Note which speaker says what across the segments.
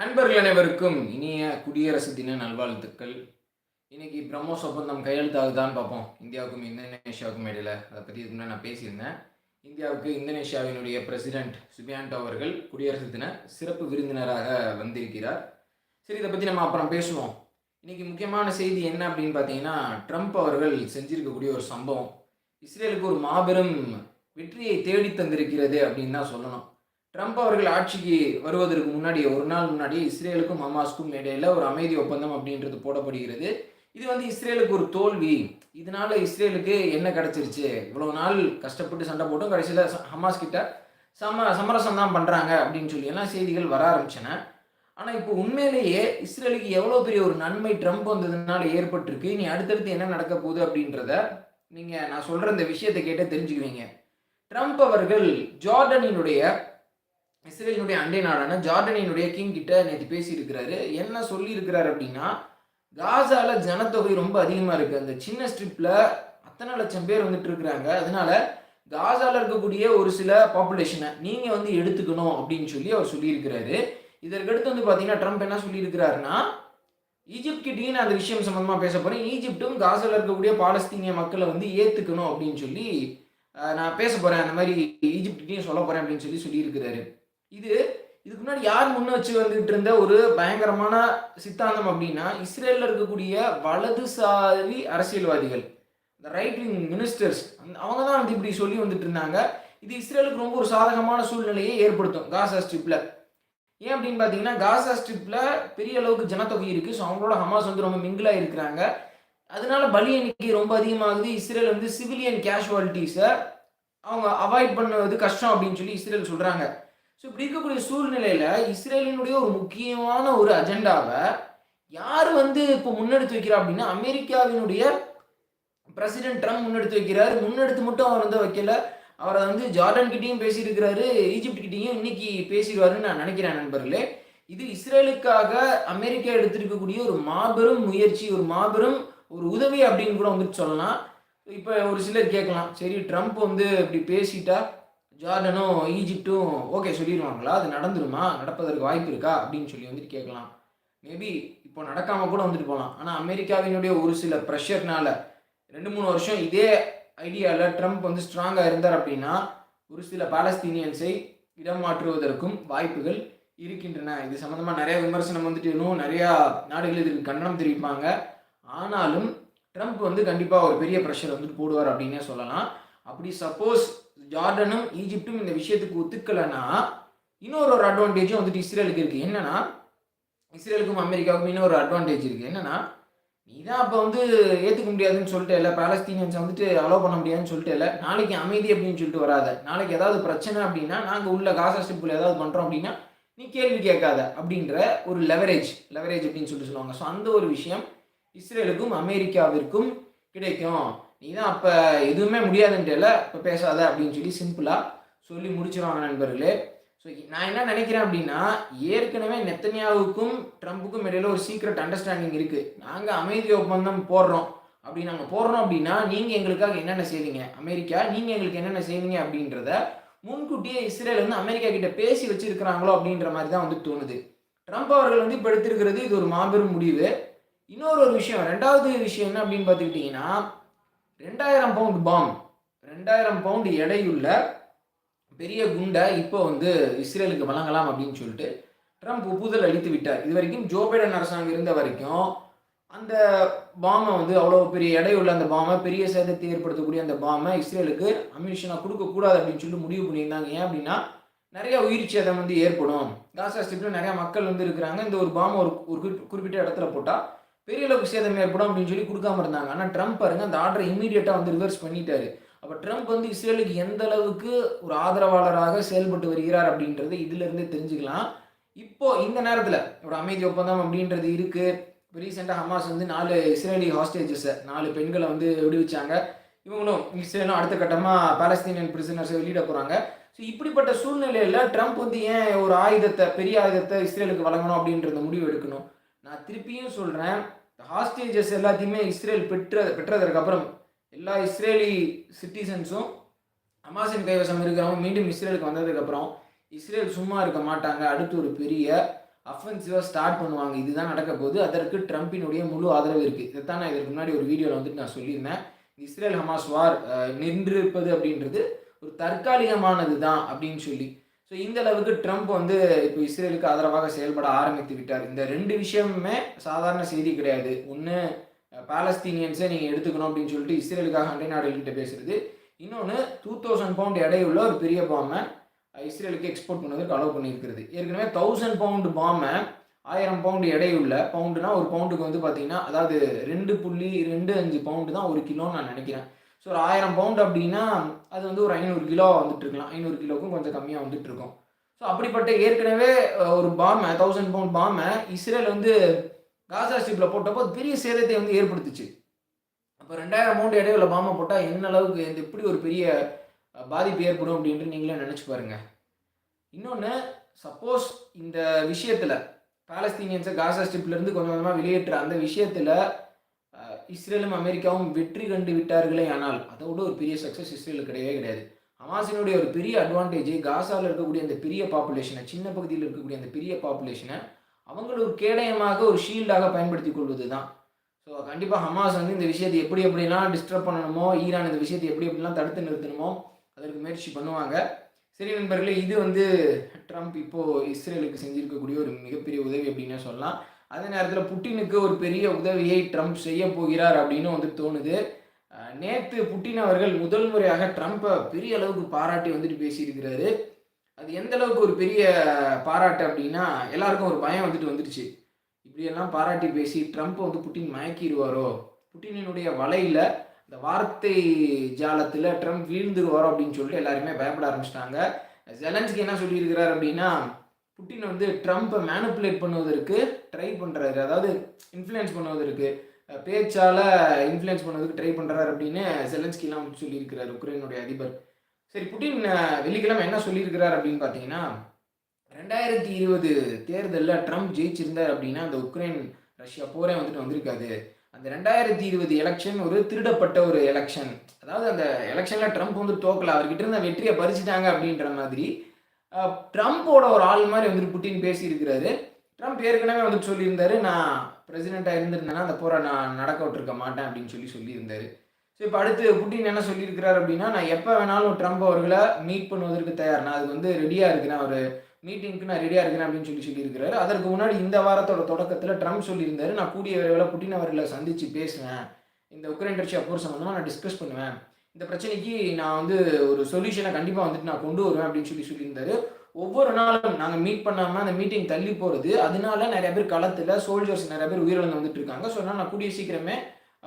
Speaker 1: நண்பர்கள் அனைவருக்கும் இனிய குடியரசு தின நல்வாழ்த்துக்கள் இன்னைக்கு பிரம்மோஸ் ஒப்பந்தம் கையெழுத்தாகுதான்னு பார்ப்போம் இந்தியாவுக்கும் இந்தோனேஷியாவுக்கும் இடையில அதை பற்றி முன்னாடி நான் பேசியிருந்தேன் இந்தியாவுக்கு இந்தோனேஷியாவினுடைய பிரசிடென்ட் சுபியாண்டோ அவர்கள் குடியரசு தின சிறப்பு விருந்தினராக வந்திருக்கிறார் சரி இதை பற்றி நம்ம அப்புறம் பேசுவோம் இன்றைக்கி முக்கியமான செய்தி என்ன அப்படின்னு பார்த்தீங்கன்னா ட்ரம்ப் அவர்கள் செஞ்சிருக்கக்கூடிய ஒரு சம்பவம் இஸ்ரேலுக்கு ஒரு மாபெரும் வெற்றியை தேடி தந்திருக்கிறது அப்படின்னு தான் சொல்லணும் ட்ரம்ப் அவர்கள் ஆட்சிக்கு வருவதற்கு முன்னாடி ஒரு நாள் முன்னாடி இஸ்ரேலுக்கும் ஹமாஸ்க்கும் இடையில ஒரு அமைதி ஒப்பந்தம் அப்படின்றது போடப்படுகிறது இது வந்து இஸ்ரேலுக்கு ஒரு தோல்வி இதனால இஸ்ரேலுக்கு என்ன கிடைச்சிருச்சு இவ்வளோ நாள் கஷ்டப்பட்டு சண்டை போட்டும் கடைசியில் ஹமாஸ் கிட்ட சம சமரசம் தான் பண்ணுறாங்க அப்படின்னு சொல்லி எல்லாம் செய்திகள் வர ஆரம்பிச்சன ஆனால் இப்போ உண்மையிலேயே இஸ்ரேலுக்கு எவ்வளோ பெரிய ஒரு நன்மை ட்ரம்ப் வந்ததுனால ஏற்பட்டிருக்கு நீ அடுத்தடுத்து என்ன நடக்க போகுது அப்படின்றத நீங்கள் நான் சொல்கிற இந்த விஷயத்தை கேட்டே தெரிஞ்சுக்குவீங்க ட்ரம்ப் அவர்கள் ஜார்டனினுடைய இஸ்ரேலினுடைய அண்டை நாடான ஜார்டனினுடைய கிங் கிட்ட நேற்று பேசியிருக்கிறாரு என்ன சொல்லியிருக்கிறாரு அப்படின்னா காசால ஜனத்தொகை ரொம்ப அதிகமாக இருக்குது அந்த சின்ன ஸ்ட்ரிப்பில் அத்தனை லட்சம் பேர் வந்துட்டு இருக்கிறாங்க அதனால காசால இருக்கக்கூடிய ஒரு சில பாப்புலேஷனை நீங்கள் வந்து எடுத்துக்கணும் அப்படின்னு சொல்லி அவர் சொல்லியிருக்கிறாரு இதற்கடுத்து வந்து பார்த்தீங்கன்னா ட்ரம்ப் என்ன சொல்லியிருக்கிறாருன்னா ஈஜிப்ட்கிட்டையும் நான் அந்த விஷயம் சம்மந்தமாக பேச போகிறேன் ஈஜிப்டும் காசாவில் இருக்கக்கூடிய பாலஸ்தீனிய மக்களை வந்து ஏற்றுக்கணும் அப்படின்னு சொல்லி நான் பேச போகிறேன் அந்த மாதிரி ஈஜிப்ட்கிட்டையும் சொல்ல போகிறேன் அப்படின்னு சொல்லி சொல்லியிருக்கிறாரு இது இதுக்கு முன்னாடி யார் முன்ன வச்சு வந்துட்டு இருந்த ஒரு பயங்கரமான சித்தாந்தம் அப்படின்னா இஸ்ரேலில் இருக்கக்கூடிய வலதுசாரி அரசியல்வாதிகள் இந்த ரைட் விங் மினிஸ்டர்ஸ் அவங்க தான் வந்து இப்படி சொல்லி வந்துட்டு இருந்தாங்க இது இஸ்ரேலுக்கு ரொம்ப ஒரு சாதகமான சூழ்நிலையை ஏற்படுத்தும் காசா ஸ்ட்ரிப்பில் ஏன் அப்படின்னு பார்த்தீங்கன்னா காசா ஸ்ட்ரிப்பில் பெரிய அளவுக்கு ஜனத்தொகை இருக்குது ஸோ அவங்களோட ஹமாஸ் வந்து ரொம்ப மிங்கிளாக இருக்கிறாங்க அதனால பலி எண்ணிக்கை ரொம்ப அதிகமாகுது இஸ்ரேல் வந்து சிவிலியன் கேஷுவாலிட்டிஸை அவங்க அவாய்ட் பண்ணுவது கஷ்டம் அப்படின்னு சொல்லி இஸ்ரேல் சொல்கிறாங்க ஸோ இப்படி இருக்கக்கூடிய சூழ்நிலையில் இஸ்ரேலினுடைய ஒரு முக்கியமான ஒரு அஜெண்டாவை யார் வந்து இப்போ முன்னெடுத்து வைக்கிறா அப்படின்னா அமெரிக்காவினுடைய பிரசிடென்ட் ட்ரம்ப் முன்னெடுத்து வைக்கிறாரு முன்னெடுத்து மட்டும் அவர் வந்து வைக்கல அவரை வந்து ஜார்டன் கிட்டேயும் பேசியிருக்கிறாரு ஈஜிப்ட் கிட்டையும் இன்னைக்கு பேசிடுவாருன்னு நான் நினைக்கிறேன் நண்பர்களே இது இஸ்ரேலுக்காக அமெரிக்கா எடுத்திருக்கக்கூடிய ஒரு மாபெரும் முயற்சி ஒரு மாபெரும் ஒரு உதவி அப்படின்னு கூட வந்துட்டு சொல்லலாம் இப்போ ஒரு சிலர் கேட்கலாம் சரி ட்ரம்ப் வந்து இப்படி பேசிட்டா ஜார்டனும் ஈஜிப்டும் ஓகே சொல்லிடுவாங்களா அது நடந்துருமா நடப்பதற்கு வாய்ப்பு இருக்கா அப்படின்னு சொல்லி வந்துட்டு கேட்கலாம் மேபி இப்போ நடக்காமல் கூட வந்துட்டு போகலாம் ஆனால் அமெரிக்காவினுடைய ஒரு சில ப்ரெஷர்னால ரெண்டு மூணு வருஷம் இதே ஐடியாவில் ட்ரம்ப் வந்து ஸ்ட்ராங்காக இருந்தார் அப்படின்னா ஒரு சில பாலஸ்தீனியன்ஸை இடம் மாற்றுவதற்கும் வாய்ப்புகள் இருக்கின்றன இது சம்மந்தமாக நிறைய விமர்சனம் வந்துட்டு இன்னும் நிறையா நாடுகள் இதுக்கு கண்டனம் தெரிவிப்பாங்க ஆனாலும் ட்ரம்ப் வந்து கண்டிப்பாக ஒரு பெரிய ப்ரெஷர் வந்துட்டு போடுவார் அப்படின்னே சொல்லலாம் அப்படி சப்போஸ் ஜார்டனும் ஈஜிப்டும் இந்த விஷயத்துக்கு ஒத்துக்கலைன்னா இன்னொரு ஒரு அட்வான்டேஜும் வந்துட்டு இஸ்ரேலுக்கு இருக்குது என்னென்னா இஸ்ரேலுக்கும் அமெரிக்காவுக்கும் இன்னொரு அட்வான்டேஜ் இருக்குது என்னென்னா நீ தான் அப்போ வந்து ஏற்றுக்க முடியாதுன்னு சொல்லிட்டு இல்லை பாலஸ்தீனியன்ஸை வந்துட்டு அலோவ் பண்ண முடியாதுன்னு சொல்லிட்டு இல்லை நாளைக்கு அமைதி அப்படின்னு சொல்லிட்டு வராத நாளைக்கு ஏதாவது பிரச்சனை அப்படின்னா நாங்கள் உள்ள காசா ஸ்டிப்பில் ஏதாவது பண்ணுறோம் அப்படின்னா நீ கேள்வி கேட்காத அப்படின்ற ஒரு லெவரேஜ் லெவரேஜ் அப்படின்னு சொல்லிட்டு சொல்லுவாங்க ஸோ அந்த ஒரு விஷயம் இஸ்ரேலுக்கும் அமெரிக்காவிற்கும் கிடைக்கும் நீ தான் அப்போ எதுவுமே முடியாதுன்ட்டு இல்லை இப்போ பேசாத அப்படின்னு சொல்லி சிம்பிளாக சொல்லி முடிச்சிருவாங்க நண்பர்களே ஸோ நான் என்ன நினைக்கிறேன் அப்படின்னா ஏற்கனவே நெத்தனியாவுக்கும் ட்ரம்ப்புக்கும் இடையில ஒரு சீக்ரெட் அண்டர்ஸ்டாண்டிங் இருக்குது நாங்கள் அமைதி ஒப்பந்தம் போடுறோம் அப்படி நாங்கள் போடுறோம் அப்படின்னா நீங்கள் எங்களுக்காக என்னென்ன செய்வீங்க அமெரிக்கா நீங்கள் எங்களுக்கு என்னென்ன செய்வீங்க அப்படின்றத முன்கூட்டியே இஸ்ரேல் வந்து அமெரிக்கா கிட்ட பேசி வச்சிருக்கிறாங்களோ அப்படின்ற மாதிரி தான் வந்து தோணுது ட்ரம்ப் அவர்கள் வந்து இப்போ எடுத்திருக்கிறது இது ஒரு மாபெரும் முடிவு இன்னொரு ஒரு விஷயம் ரெண்டாவது விஷயம் என்ன அப்படின்னு பார்த்துக்கிட்டிங்கன்னா ரெண்டாயிரம் பவுண்ட் பாம் ரெண்டாயிரம் பவுண்டு எடையுள்ள பெரிய குண்டை இப்போ வந்து இஸ்ரேலுக்கு வழங்கலாம் அப்படின்னு சொல்லிட்டு ட்ரம்ப் ஒப்புதல் அளித்து விட்டார் இது வரைக்கும் ஜோ பைடன் அரசாங்கம் இருந்த வரைக்கும் அந்த பாமை வந்து அவ்வளோ பெரிய எடையுள்ள அந்த பாமை பெரிய சேதத்தை ஏற்படுத்தக்கூடிய அந்த பாமை இஸ்ரேலுக்கு அமினிஷனாக கொடுக்கக்கூடாது அப்படின்னு சொல்லிட்டு முடிவு பண்ணியிருந்தாங்க ஏன் அப்படின்னா நிறைய உயிர் சேதம் வந்து ஏற்படும் காசா ஸ்ட்ரிப்பில் நிறையா மக்கள் வந்து இருக்கிறாங்க இந்த ஒரு பாமை ஒரு குறிப்பிட்ட இடத்துல போட்டால் பெரிய அளவுக்கு சேதம் ஏற்படும் அப்படின்னு சொல்லி கொடுக்காம இருந்தாங்க ஆனால் ட்ரம்ப் பாருங்க அந்த ஆர்டரை இமீடியட்டாக வந்து ரிவர்ஸ் பண்ணிட்டாரு அப்போ ட்ரம்ப் வந்து இஸ்ரேலுக்கு எந்த அளவுக்கு ஒரு ஆதரவாளராக செயல்பட்டு வருகிறார் அப்படின்றது இதுலேருந்தே தெரிஞ்சுக்கலாம் இப்போ இந்த நேரத்தில் ஒரு அமைதி ஒப்பந்தம் அப்படின்றது இருக்குது இப்போ ரீசெண்டாக ஹமாஸ் வந்து நாலு இஸ்ரேலி ஹாஸ்டேஜஸை நாலு பெண்களை வந்து விடுவிச்சாங்க இவங்களும் இஸ்ரேலும் அடுத்த கட்டமாக பாலஸ்தீனியன் பிரிசனர்ஸை வெளியிட போகிறாங்க ஸோ இப்படிப்பட்ட சூழ்நிலையில் ட்ரம்ப் வந்து ஏன் ஒரு ஆயுதத்தை பெரிய ஆயுதத்தை இஸ்ரேலுக்கு வழங்கணும் அப்படின்றத முடிவு எடுக்கணும் நான் திருப்பியும் சொல்கிறேன் ஹாஸ்டேஜஸ் எல்லாத்தையுமே இஸ்ரேல் பெற்ற பெற்றதற்கப்புறம் எல்லா இஸ்ரேலி சிட்டிசன்ஸும் அமாசின் கைவசம் இருக்கிறவங்க மீண்டும் இஸ்ரேலுக்கு வந்ததுக்கப்புறம் இஸ்ரேல் சும்மா இருக்க மாட்டாங்க அடுத்து ஒரு பெரிய அஃபென்சிவாக ஸ்டார்ட் பண்ணுவாங்க இதுதான் நடக்க போது அதற்கு ட்ரம்ப்பினுடைய முழு ஆதரவு இருக்குது இதைத்தான் நான் இதற்கு முன்னாடி ஒரு வீடியோவில் வந்துட்டு நான் சொல்லியிருந்தேன் இஸ்ரேல் ஹமாஸ் வார் நின்றிருப்பது அப்படின்றது ஒரு தற்காலிகமானது தான் அப்படின்னு சொல்லி ஸோ இந்த அளவுக்கு ட்ரம்ப் வந்து இப்போ இஸ்ரேலுக்கு ஆதரவாக செயல்பட ஆரம்பித்து விட்டார் இந்த ரெண்டு விஷயமுமே சாதாரண செய்தி கிடையாது ஒன்று பாலஸ்தீனியன்ஸை நீங்கள் எடுத்துக்கணும் அப்படின்னு சொல்லிட்டு இஸ்ரேலுக்காக அண்டை நாடுகள்கிட்ட பேசுறது இன்னொன்று டூ தௌசண்ட் பவுண்ட் எடையுள்ள ஒரு பெரிய பாம்பை இஸ்ரேலுக்கு எக்ஸ்போர்ட் பண்ணதுக்கு அலோவ் பண்ணியிருக்கிறது ஏற்கனவே தௌசண்ட் பவுண்டு பாம்பை ஆயிரம் பவுண்டு எடையுள்ள பவுண்டுனா ஒரு பவுண்டுக்கு வந்து பார்த்தீங்கன்னா அதாவது ரெண்டு புள்ளி ரெண்டு அஞ்சு பவுண்டு தான் ஒரு கிலோன்னு நான் நினைக்கிறேன் ஸோ ஒரு ஆயிரம் பவுண்ட் அப்படின்னா அது வந்து ஒரு ஐநூறு கிலோ வந்துட்டு இருக்கலாம் ஐநூறு கிலோக்கும் கொஞ்சம் கம்மியாக வந்துட்டு இருக்கும் ஸோ அப்படிப்பட்ட ஏற்கனவே ஒரு பாமை தௌசண்ட் பவுண்ட் பாம்பை இஸ்ரேல் வந்து காசா ஸ்ட்ரீப்பில் போட்டப்போ பெரிய சேதத்தை வந்து ஏற்படுத்துச்சு அப்போ ரெண்டாயிரம் பவுண்ட் இடையில பாமை போட்டால் என்ன அளவுக்கு இந்த எப்படி ஒரு பெரிய பாதிப்பு ஏற்படும் அப்படின்ட்டு நீங்களே நினச்சி பாருங்கள் இன்னொன்று சப்போஸ் இந்த விஷயத்தில் பாலஸ்தீனியன்ஸை காசா ஸ்ட்ரிப்லேருந்து கொஞ்சம் கொஞ்சமாக வெளியேற்ற அந்த விஷயத்தில் இஸ்ரேலும் அமெரிக்காவும் வெற்றி கண்டு விட்டார்களே ஆனால் அதோட ஒரு பெரிய சக்ஸஸ் இஸ்ரேலுக்கு கிடையவே கிடையாது ஹமாஸினுடைய ஒரு பெரிய அட்வான்டேஜ் காசாவில் இருக்கக்கூடிய அந்த பெரிய பாப்புலேஷனை சின்ன பகுதியில் இருக்கக்கூடிய அந்த பெரிய பாப்புலேஷனை அவங்களோட ஒரு கேடயமாக ஒரு ஷீல்டாக பயன்படுத்தி கொள்வது தான் ஸோ கண்டிப்பாக ஹமாஸ் வந்து இந்த விஷயத்தை எப்படி எப்படிலாம் டிஸ்டர்ப் பண்ணணுமோ ஈரான் இந்த விஷயத்தை எப்படி எப்படிலாம் தடுத்து நிறுத்தணுமோ அதற்கு முயற்சி பண்ணுவாங்க சரி நண்பர்களே இது வந்து ட்ரம்ப் இப்போது இஸ்ரேலுக்கு செஞ்சுருக்கக்கூடிய ஒரு மிகப்பெரிய உதவி அப்படின்னு சொல்லலாம் அதே நேரத்தில் புட்டினுக்கு ஒரு பெரிய உதவியை ட்ரம்ப் செய்ய போகிறார் அப்படின்னு வந்து தோணுது நேற்று புட்டின் அவர்கள் முதல் முறையாக ட்ரம்ப்பை பெரிய அளவுக்கு பாராட்டி வந்துட்டு பேசியிருக்கிறாரு அது எந்த அளவுக்கு ஒரு பெரிய பாராட்டு அப்படின்னா எல்லாருக்கும் ஒரு பயம் வந்துட்டு வந்துடுச்சு இப்படியெல்லாம் பாராட்டி பேசி ட்ரம்ப்பை வந்து புட்டின் மயக்கிடுவாரோ புட்டினுடைய வலையில் இந்த வார்த்தை ஜாலத்தில் ட்ரம்ப் வீழ்ந்துருவாரோ அப்படின்னு சொல்லிட்டு எல்லாருமே பயப்பட ஆரம்பிச்சிட்டாங்க ஜெலன்ஸ்கி என்ன சொல்லியிருக்கிறார் அப்படின்னா புட்டின் வந்து ட்ரம்ப்பை மேனுப்புலேட் பண்ணுவதற்கு ட்ரை பண்ணுறாரு அதாவது இன்ஃப்ளூயன்ஸ் இருக்குது பேச்சால் இன்ஃப்ளூயன்ஸ் பண்ணுவதுக்கு ட்ரை பண்ணுறாரு அப்படின்னு செலன்ஸ்கிலாம் சொல்லியிருக்கிறார் உக்ரைனுடைய அதிபர் சரி புட்டின் வெள்ளிக்கிழமை என்ன சொல்லியிருக்கிறார் அப்படின்னு பார்த்தீங்கன்னா ரெண்டாயிரத்தி இருபது தேர்தலில் ட்ரம்ப் ஜெயிச்சிருந்தார் அப்படின்னா அந்த உக்ரைன் ரஷ்யா போரே வந்துட்டு வந்திருக்காது அந்த ரெண்டாயிரத்தி இருபது எலெக்ஷன் ஒரு திருடப்பட்ட ஒரு எலெக்ஷன் அதாவது அந்த எலெக்ஷனில் ட்ரம்ப் வந்து தோக்கலை அவர்கிட்ட இருந்த வெற்றியை பறிச்சிட்டாங்க அப்படின்ற மாதிரி ட்ரம்ப்போட ஒரு ஆள் மாதிரி வந்துட்டு புட்டின் பேசியிருக்கிறாரு ட்ரம்ப் ஏற்கனவே வந்துட்டு சொல்லியிருந்தாரு நான் பிரசிடெண்ட்டாக இருந்திருந்தேன்னா அந்த போரை நான் நடக்க விட்டுருக்க மாட்டேன் அப்படின்னு சொல்லி சொல்லியிருந்தாரு ஸோ இப்போ அடுத்து புட்டின் என்ன சொல்லியிருக்கிறார் அப்படின்னா நான் எப்போ வேணாலும் ட்ரம்ப் அவர்களை மீட் பண்ணுவதற்கு தயார் நான் அதுக்கு வந்து ரெடியாக இருக்கிறேன் அவர் மீட்டிங்க்கு நான் ரெடியாக இருக்கிறேன் அப்படின்னு சொல்லி சொல்லியிருக்கிறாரு அதற்கு முன்னாடி இந்த வாரத்தோட தொடக்கத்தில் ட்ரம்ப் சொல்லியிருந்தாரு நான் கூடிய விரைவில் புட்டின் அவர்களை சந்தித்து பேசுவேன் இந்த உக்ரைன் ரஷ்யா போர் சம்மந்தமாக நான் டிஸ்கஸ் பண்ணுவேன் இந்த பிரச்சனைக்கு நான் வந்து ஒரு சொல்யூஷனை கண்டிப்பாக வந்துட்டு நான் கொண்டு வருவேன் அப்படின்னு சொல்லி சொல்லியிருந்தாரு ஒவ்வொரு நாளும் நாங்கள் மீட் பண்ணாமல் அந்த மீட்டிங் தள்ளி போகிறது அதனால நிறைய பேர் களத்தில் சோல்ஜர்ஸ் நிறைய பேர் உயிரிழந்து வந்துட்டு இருக்காங்க ஸோ அதனால் நான் கூடிய சீக்கிரமே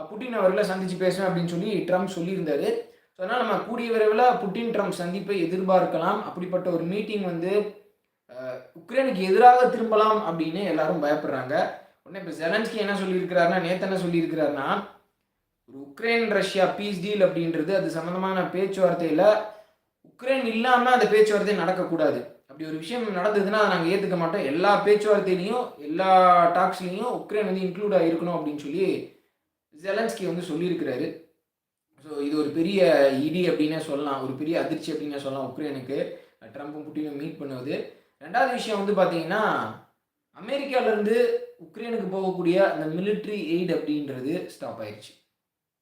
Speaker 1: புட்டின் அவர்கள சந்திச்சு பேசுவேன் அப்படின்னு சொல்லி ட்ரம்ப் சொல்லியிருந்தார் ஸோ அதனால் நம்ம கூடிய விரைவில் புட்டின் ட்ரம்ப் சந்திப்பை எதிர்பார்க்கலாம் அப்படிப்பட்ட ஒரு மீட்டிங் வந்து உக்ரைனுக்கு எதிராக திரும்பலாம் அப்படின்னு எல்லாரும் பயப்படுறாங்க உடனே இப்போ ஜெலன்ஸ்கி என்ன சொல்லியிருக்கிறாருன்னா நேத்து என்ன சொல்லியிருக்கிறாருன்னா ஒரு உக்ரைன் ரஷ்யா பீஸ் டீல் அப்படின்றது அது சம்மந்தமான பேச்சுவார்த்தையில் உக்ரைன் இல்லாமல் அந்த பேச்சுவார்த்தை நடக்கக்கூடாது அப்படி ஒரு விஷயம் நடந்ததுன்னா அதை நாங்கள் ஏற்றுக்க மாட்டோம் எல்லா பேச்சுவார்த்தையிலையும் எல்லா டாக்ஸ்லேயும் உக்ரைன் வந்து இன்க்ளூட் ஆகிருக்கணும் அப்படின்னு சொல்லி ஜெலன்ஸ்கி வந்து சொல்லியிருக்கிறாரு ஸோ இது ஒரு பெரிய இடி அப்படின்னே சொல்லலாம் ஒரு பெரிய அதிர்ச்சி அப்படின்னே சொல்லலாம் உக்ரைனுக்கு ட்ரம்ப்பும் புட்டினும் மீட் பண்ணுவது ரெண்டாவது விஷயம் வந்து பார்த்தீங்கன்னா அமெரிக்காவிலேருந்து உக்ரைனுக்கு போகக்கூடிய அந்த மிலிட்ரி எய்ட் அப்படின்றது ஸ்டாப் ஆயிடுச்சு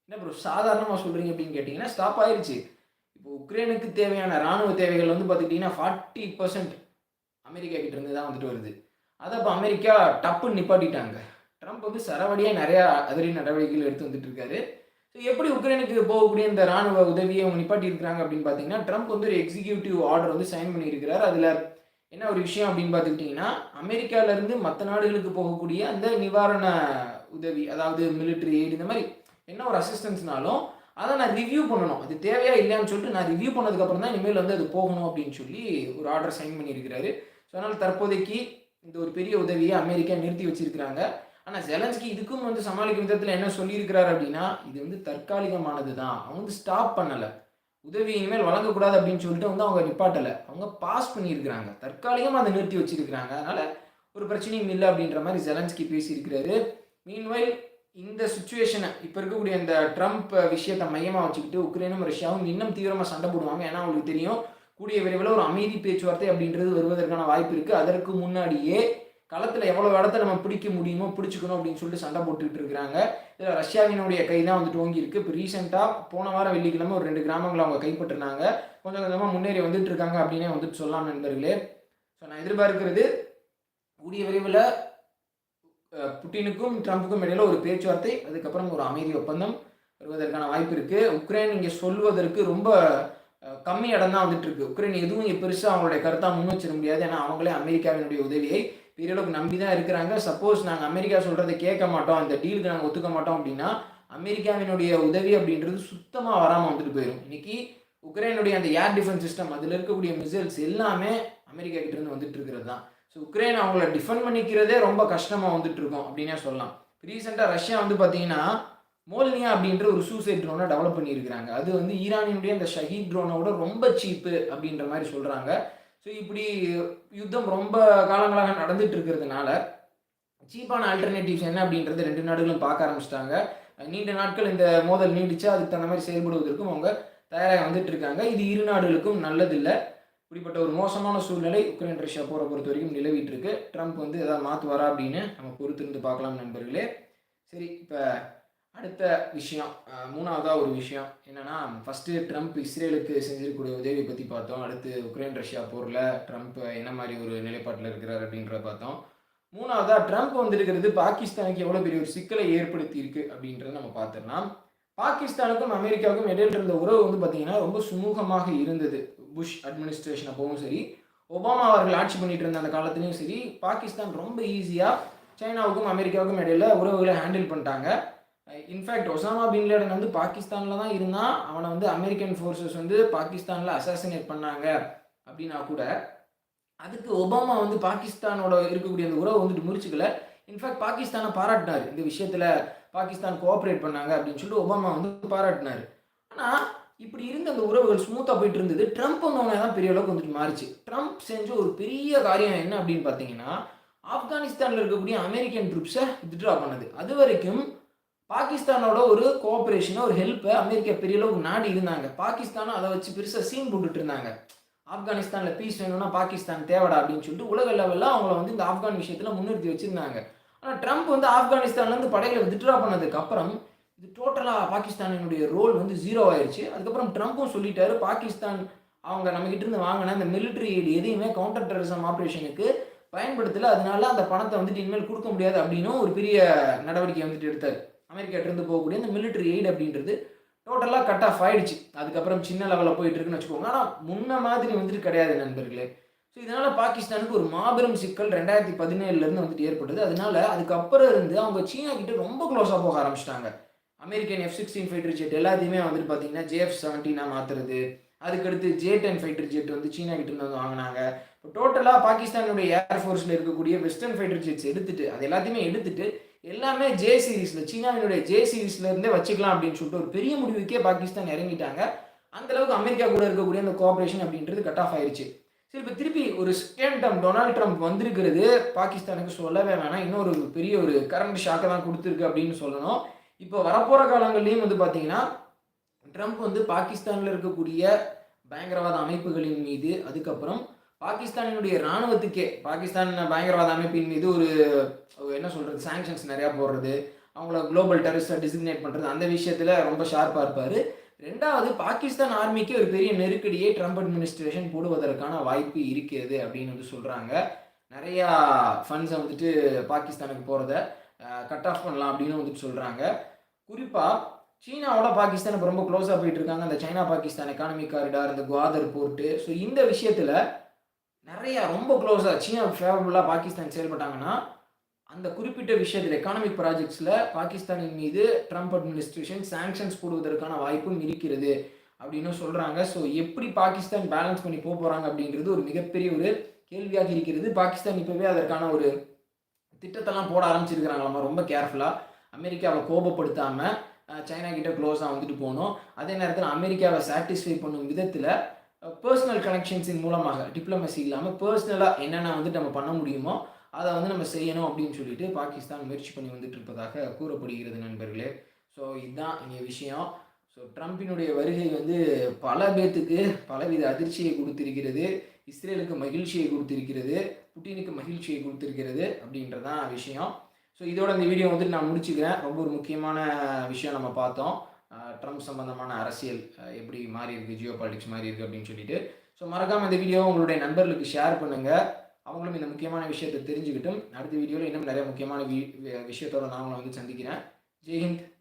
Speaker 1: என்ன ப்ரோ சாதாரணமாக சொல்கிறீங்க அப்படின்னு கேட்டிங்கன்னா ஸ்டாப் ஆயிடுச்சு இப்போ உக்ரைனுக்கு தேவையான இராணுவ தேவைகள் வந்து பார்த்துக்கிட்டிங்கன்னா ஃபார்ட்டி பர்சன்ட் அமெரிக்கா கிட்டேருந்து தான் வந்துட்டு வருது அதை அப்போ அமெரிக்கா டப்புன்னு நிப்பாட்டிட்டாங்க ட்ரம்ப் வந்து சரவடியாக நிறையா அதிரடி நடவடிக்கைகள் எடுத்து வந்துட்டு இருக்காரு ஸோ எப்படி உக்ரைனுக்கு போகக்கூடிய இந்த ராணுவ உதவியை அவங்க நிப்பாட்டியிருக்கிறாங்க அப்படின்னு பார்த்தீங்கன்னா ட்ரம்ப் வந்து ஒரு எக்ஸிக்யூட்டிவ் ஆர்டர் வந்து சைன் பண்ணியிருக்கிறார் அதில் என்ன ஒரு விஷயம் அப்படின்னு பார்த்துக்கிட்டிங்கன்னா அமெரிக்காவிலேருந்து மற்ற நாடுகளுக்கு போகக்கூடிய அந்த நிவாரண உதவி அதாவது மிலிட்ரி எய்டு இந்த மாதிரி என்ன ஒரு அசிஸ்டன்ஸ்னாலும் அதை நான் ரிவ்யூ பண்ணணும் அது தேவையா இல்லையான்னு சொல்லிட்டு நான் ரிவ்யூ பண்ணதுக்கப்புறம் தான் இனிமேல் வந்து அது போகணும் அப்படின்னு சொல்லி ஒரு ஆர்டர் சைன் பண்ணியிருக்கிறாரு ஸோ அதனால் தற்போதைக்கு இந்த ஒரு பெரிய உதவியை அமெரிக்கா நிறுத்தி வச்சிருக்கிறாங்க ஆனால் ஜெலன்ஸ்கி இதுக்கும் வந்து சமாளிக்கும் விதத்தில் என்ன சொல்லியிருக்கிறார் அப்படின்னா இது வந்து தற்காலிகமானது தான் அவங்க வந்து ஸ்டாப் பண்ணலை உதவி இனிமேல் வழங்கக்கூடாது அப்படின்னு சொல்லிட்டு வந்து அவங்க நிப்பாட்டலை அவங்க பாஸ் பண்ணியிருக்கிறாங்க தற்காலிகமாக அதை நிறுத்தி வச்சிருக்கிறாங்க அதனால் ஒரு பிரச்சனையும் இல்லை அப்படின்ற மாதிரி ஜெலன்ஸ்கி பேசியிருக்கிறாரு மீன்வைல் இந்த சுச்சுவேஷனை இப்போ இருக்கக்கூடிய இந்த ட்ரம்ப் விஷயத்தை மையமாக வச்சுக்கிட்டு உக்ரைனும் ரஷ்யாவும் இன்னும் தீவிரமாக சண்டை போடுவாங்க ஏன்னா அவங்களுக்கு தெரியும் கூடிய விரைவில் ஒரு அமைதி பேச்சுவார்த்தை அப்படின்றது வருவதற்கான வாய்ப்பு இருக்குது அதற்கு முன்னாடியே களத்தில் எவ்வளோ இடத்த நம்ம பிடிக்க முடியுமோ பிடிச்சிக்கணும் அப்படின்னு சொல்லிட்டு சண்டை போட்டுக்கிட்டு இருக்கிறாங்க இதில் ரஷ்யாவினுடைய கை தான் வந்துட்டு ஓங்கி இப்போ ரீசெண்டாக போன வாரம் வெள்ளிக்கிழமை ஒரு ரெண்டு கிராமங்களை அவங்க கைப்பற்றினாங்க கொஞ்சம் கொஞ்சமாக முன்னேறி வந்துட்டு இருக்காங்க அப்படின்னே வந்துட்டு சொல்லலாம் நண்பர்களே ஸோ நான் எதிர்பார்க்கிறது கூடிய விரைவில் புட்டினுக்கும் ட்ரம்ப்புக்கும் இடையில ஒரு பேச்சுவார்த்தை அதுக்கப்புறம் ஒரு அமைதி ஒப்பந்தம் வருவதற்கான வாய்ப்பு இருக்குது உக்ரைன் இங்கே சொல்வதற்கு ரொம்ப கம்மி இடம் தான் வந்துட்டு இருக்கு உக்ரைன் எதுவும் இங்கே பெருசாக அவங்களுடைய கருத்தாக முன் வச்சிட முடியாது ஏன்னா அவங்களே அமெரிக்காவினுடைய உதவியை பெரிய அளவுக்கு நம்பி தான் இருக்கிறாங்க சப்போஸ் நாங்கள் அமெரிக்கா சொல்கிறத கேட்க மாட்டோம் அந்த டீலுக்கு நாங்கள் ஒத்துக்க மாட்டோம் அப்படின்னா அமெரிக்காவினுடைய உதவி அப்படின்றது சுத்தமாக வராமல் வந்துட்டு போயிடும் இன்றைக்கி உக்ரைனுடைய அந்த ஏர் டிஃபென்ஸ் சிஸ்டம் அதில் இருக்கக்கூடிய மிசைல்ஸ் எல்லாமே அமெரிக்கா கிட்டேருந்து வந்துட்டு இருக்கிறது தான் ஸோ உக்ரைன் அவங்கள டிஃபெண்ட் பண்ணிக்கிறதே ரொம்ப கஷ்டமாக வந்துட்டு இருக்கும் அப்படின்னே சொல்லலாம் ரீசெண்டாக ரஷ்யா வந்து பார்த்தீங்கன்னா மோல்னியா அப்படின்ற ஒரு சூசைட் ட்ரோனை டெவலப் பண்ணியிருக்கிறாங்க அது வந்து ஈரானினுடைய அந்த ஷஹீத் ட்ரோனோட ரொம்ப சீப்பு அப்படின்ற மாதிரி சொல்கிறாங்க ஸோ இப்படி யுத்தம் ரொம்ப காலங்களாக நடந்துட்டு இருக்கிறதுனால சீப்பான ஆல்டர்னேட்டிவ்ஸ் என்ன அப்படின்றது ரெண்டு நாடுகளும் பார்க்க ஆரம்பிச்சிட்டாங்க நீண்ட நாட்கள் இந்த மோதல் நீடிச்சு அதுக்கு தகுந்த மாதிரி செயல்படுவதற்கும் அவங்க தயாராக வந்துட்டு இருக்காங்க இது இரு நாடுகளுக்கும் நல்லதில்லை இப்படிப்பட்ட ஒரு மோசமான சூழ்நிலை உக்ரைன் ரஷ்யா போரை பொறுத்த வரைக்கும் நிலவிட்டு இருக்கு ட்ரம்ப் வந்து ஏதாவது வரா அப்படின்னு நம்ம பொறுத்திருந்து பார்க்கலாம் நண்பர்களே சரி இப்போ அடுத்த விஷயம் மூணாவதாக ஒரு விஷயம் என்னென்னா ஃபஸ்ட்டு ட்ரம்ப் இஸ்ரேலுக்கு செஞ்சிருக்கக்கூடிய உதவியை பற்றி பார்த்தோம் அடுத்து உக்ரைன் ரஷ்யா போரில் ட்ரம்ப் என்ன மாதிரி ஒரு நிலைப்பாட்டில் இருக்கிறார் அப்படின்றத பார்த்தோம் மூணாவதாக ட்ரம்ப் வந்திருக்கிறது பாகிஸ்தானுக்கு எவ்வளோ பெரிய ஒரு சிக்கலை ஏற்படுத்தி இருக்கு அப்படின்றத நம்ம பார்த்துடலாம் பாகிஸ்தானுக்கும் அமெரிக்காவுக்கும் இடையில் இருந்த உறவு வந்து பார்த்தீங்கன்னா ரொம்ப சுமூகமாக இருந்தது புஷ் அட்மினிஸ்ட்ரேஷன் அப்பவும் சரி ஒபாமா அவர்கள் ஆட்சி பண்ணிகிட்டு இருந்த அந்த காலத்துலேயும் சரி பாகிஸ்தான் ரொம்ப ஈஸியாக சைனாவுக்கும் அமெரிக்காவுக்கும் இடையில உறவுகளை ஹேண்டில் பண்ணிட்டாங்க இன்ஃபேக்ட் ஒசாமா பின்லேடன் வந்து பாகிஸ்தானில் தான் இருந்தால் அவனை வந்து அமெரிக்கன் ஃபோர்ஸஸ் வந்து பாகிஸ்தானில் அசாசினேட் பண்ணாங்க அப்படின்னா கூட அதுக்கு ஒபாமா வந்து பாகிஸ்தானோட இருக்கக்கூடிய அந்த உறவை வந்துட்டு முடிச்சுக்கல இன்ஃபேக்ட் பாகிஸ்தானை பாராட்டினார் இந்த விஷயத்தில் பாகிஸ்தான் கோஆப்ரேட் பண்ணாங்க அப்படின்னு சொல்லிட்டு ஒபாமா வந்து பாராட்டினார் ஆனால் இப்படி இருந்த அந்த உறவுகள் ஸ்மூத்தாக போயிட்டு இருந்தது ட்ரம்ப் வந்தவங்க தான் பெரிய அளவுக்கு வந்துட்டு மாறிச்சு ட்ரம்ப் செஞ்ச ஒரு பெரிய காரியம் என்ன அப்படின்னு பார்த்தீங்கன்னா ஆப்கானிஸ்தானில் இருக்கக்கூடிய அமெரிக்கன் ட்ரிப்ஸை வித்ட்ரா பண்ணது அது வரைக்கும் பாகிஸ்தானோட ஒரு கோஆப்ரேஷனை ஒரு ஹெல்ப்பை அமெரிக்கா பெரிய அளவுக்கு நாடி இருந்தாங்க பாகிஸ்தானும் அதை வச்சு பெருசாக சீன் போட்டுட்டு இருந்தாங்க ஆப்கானிஸ்தானில் பீஸ் வேணும்னா பாகிஸ்தான் தேவைடா அப்படின்னு சொல்லிட்டு உலக லெவலில் அவங்கள வந்து இந்த ஆப்கான் விஷயத்தில் முன்னிறுத்தி வச்சுருந்தாங்க ஆனால் ட்ரம்ப் வந்து ஆப்கானிஸ்தான்லேருந்து படைகளை வித்ட்ரா பண்ணதுக்கப்புறம் இது டோட்டலாக பாகிஸ்தானினுடைய ரோல் வந்து ஜீரோ ஆயிடுச்சு அதுக்கப்புறம் ட்ரம்ப்பும் சொல்லிட்டாரு பாகிஸ்தான் அவங்க நம்மகிட்ட இருந்து வாங்கின அந்த மிலிட்ரி எய்டு எதையுமே கவுண்டர் டெரரிசம் ஆப்ரேஷனுக்கு பயன்படுத்தலை அதனால அந்த பணத்தை வந்துட்டு இனிமேல் கொடுக்க முடியாது அப்படின்னு ஒரு பெரிய நடவடிக்கை வந்துட்டு எடுத்தார் அமெரிக்காட்டிருந்து போகக்கூடிய அந்த மிலிட்ரி எய்டு அப்படின்றது டோட்டலாக கட் ஆஃப் ஆயிடுச்சு அதுக்கப்புறம் சின்ன லெவலில் போயிட்டு இருக்குன்னு வச்சுக்கோங்க ஆனால் முன்ன மாதிரி வந்துட்டு கிடையாது நண்பர்களே ஸோ இதனால் பாகிஸ்தானுக்கு ஒரு மாபெரும் சிக்கல் ரெண்டாயிரத்தி பதினேழுலேருந்து வந்துட்டு ஏற்பட்டது அதனால அதுக்கப்புறம் இருந்து அவங்க சீனா கிட்ட ரொம்ப க்ளோஸாக போக ஆரம்பிச்சிட்டாங்க American F sixteen fighter jet எல்லாத்தையுமே வந்துட்டு பார்த்தீங்கன்னா ஜேஎஃப் செவன்டீனாக மாற்றுறது அதுக்கடுத்து ஜே டென் ஃபைட்டர் ஜெட் வந்து சீனா கிட்ட வந்து வாங்கினாங்க இப்போ டோட்டலாக பாகிஸ்தானுடைய ஏர்ஃபோர்ஸில் இருக்கக்கூடிய வெஸ்டர்ன் ஃபைட்டர் ஜெட்ஸ் எடுத்துட்டு அது எல்லாத்தையுமே எடுத்துட்டு எல்லாமே ஜே சீரீஸில் சீனாவினுடைய ஜே சீரீஸ்ல இருந்தே வச்சுக்கலாம் அப்படின்னு சொல்லிட்டு ஒரு பெரிய முடிவுக்கே பாகிஸ்தான் இறங்கிட்டாங்க அந்தளவுக்கு அமெரிக்கா கூட இருக்கக்கூடிய அந்த கோஆப்ரேஷன் அப்படின்றது கட் ஆஃப் ஆயிடுச்சு சரி இப்போ திருப்பி ஒரு செகண்ட் டம் டொனால்ட் ட்ரம்ப் வந்திருக்கிறது பாகிஸ்தானுக்கு சொல்லவே வேணாம் இன்னொரு பெரிய ஒரு கரண்ட் ஷாக்கை தான் கொடுத்துருக்கு அப்படின்னு சொல்லணும் இப்போ வரப்போகிற காலங்கள்லேயும் வந்து பார்த்தீங்கன்னா ட்ரம்ப் வந்து பாகிஸ்தானில் இருக்கக்கூடிய பயங்கரவாத அமைப்புகளின் மீது அதுக்கப்புறம் பாகிஸ்தானினுடைய இராணுவத்துக்கே பாகிஸ்தான் பயங்கரவாத அமைப்பின் மீது ஒரு என்ன சொல்கிறது சாங்ஷன்ஸ் நிறையா போடுறது அவங்கள குளோபல் டெரரிஸ்டாக டிசிக்னேட் பண்ணுறது அந்த விஷயத்தில் ரொம்ப ஷார்ப்பாக இருப்பார் ரெண்டாவது பாகிஸ்தான் ஆர்மிக்கு ஒரு பெரிய நெருக்கடியை ட்ரம்ப் அட்மினிஸ்ட்ரேஷன் போடுவதற்கான வாய்ப்பு இருக்கிறது அப்படின்னு வந்து சொல்கிறாங்க நிறையா ஃபண்ட்ஸை வந்துட்டு பாகிஸ்தானுக்கு போகிறத கட் ஆஃப் பண்ணலாம் அப்படின்னு வந்துட்டு சொல்கிறாங்க குறிப்பாக சீனாவோட பாகிஸ்தான் இப்போ ரொம்ப க்ளோஸாக போயிட்டு இருக்காங்க அந்த சைனா பாகிஸ்தான் எக்கானமிக் காரிடார் இந்த குவாதர் போர்ட்டு ஸோ இந்த விஷயத்தில் நிறையா ரொம்ப க்ளோஸாக சீனா ஃபேவரபுளாக பாகிஸ்தான் செயல்பட்டாங்கன்னா அந்த குறிப்பிட்ட விஷயத்தில் எக்கானமிக் ப்ராஜெக்ட்ஸில் பாகிஸ்தானின் மீது ட்ரம்ப் அட்மினிஸ்ட்ரேஷன் சாங்ஷன்ஸ் போடுவதற்கான வாய்ப்பும் இருக்கிறது அப்படின்னு சொல்கிறாங்க ஸோ எப்படி பாகிஸ்தான் பேலன்ஸ் பண்ணி போக போகிறாங்க அப்படிங்கிறது ஒரு மிகப்பெரிய ஒரு கேள்வியாக இருக்கிறது பாகிஸ்தான் இப்போவே அதற்கான ஒரு திட்டத்தெல்லாம் போட ஆரம்பிச்சிருக்கிறாங்களாமா ரொம்ப கேர்ஃபுல்லாக அமெரிக்காவை கோபப்படுத்தாமல் சைனா கிட்ட க்ளோஸாக வந்துட்டு போகணும் அதே நேரத்தில் அமெரிக்காவை சாட்டிஸ்ஃபை பண்ணும் விதத்தில் பர்சனல் கனெக்ஷன்ஸின் மூலமாக டிப்ளமசி இல்லாமல் பர்சனலாக என்னென்ன வந்துட்டு நம்ம பண்ண முடியுமோ அதை வந்து நம்ம செய்யணும் அப்படின்னு சொல்லிட்டு பாகிஸ்தான் முயற்சி பண்ணி வந்துட்டு இருப்பதாக கூறப்படுகிறது நண்பர்களே ஸோ இதுதான் இங்கே விஷயம் ஸோ ட்ரம்பினுடைய வருகை வந்து பல பேர்த்துக்கு பலவித அதிர்ச்சியை கொடுத்திருக்கிறது இஸ்ரேலுக்கு மகிழ்ச்சியை கொடுத்திருக்கிறது புட்டினுக்கு மகிழ்ச்சியை கொடுத்திருக்கிறது அப்படின்றதான் விஷயம் ஸோ இதோட இந்த வீடியோ வந்துட்டு நான் முடிச்சுக்கிறேன் ரொம்ப ஒரு முக்கியமான விஷயம் நம்ம பார்த்தோம் ட்ரம்ப் சம்மந்தமான அரசியல் எப்படி மாறி இருக்குது ஜியோ பாலிடிக்ஸ் மாறி இருக்குது அப்படின்னு சொல்லிட்டு ஸோ மறக்காமல் இந்த வீடியோ உங்களுடைய நண்பர்களுக்கு ஷேர் பண்ணுங்கள் அவங்களும் இந்த முக்கியமான விஷயத்தை தெரிஞ்சுக்கிட்டும் அடுத்த வீடியோவில் இன்னும் நிறைய முக்கியமான வி விஷயத்தோட நான் வந்து சந்திக்கிறேன் ஜெய்ஹிந்த்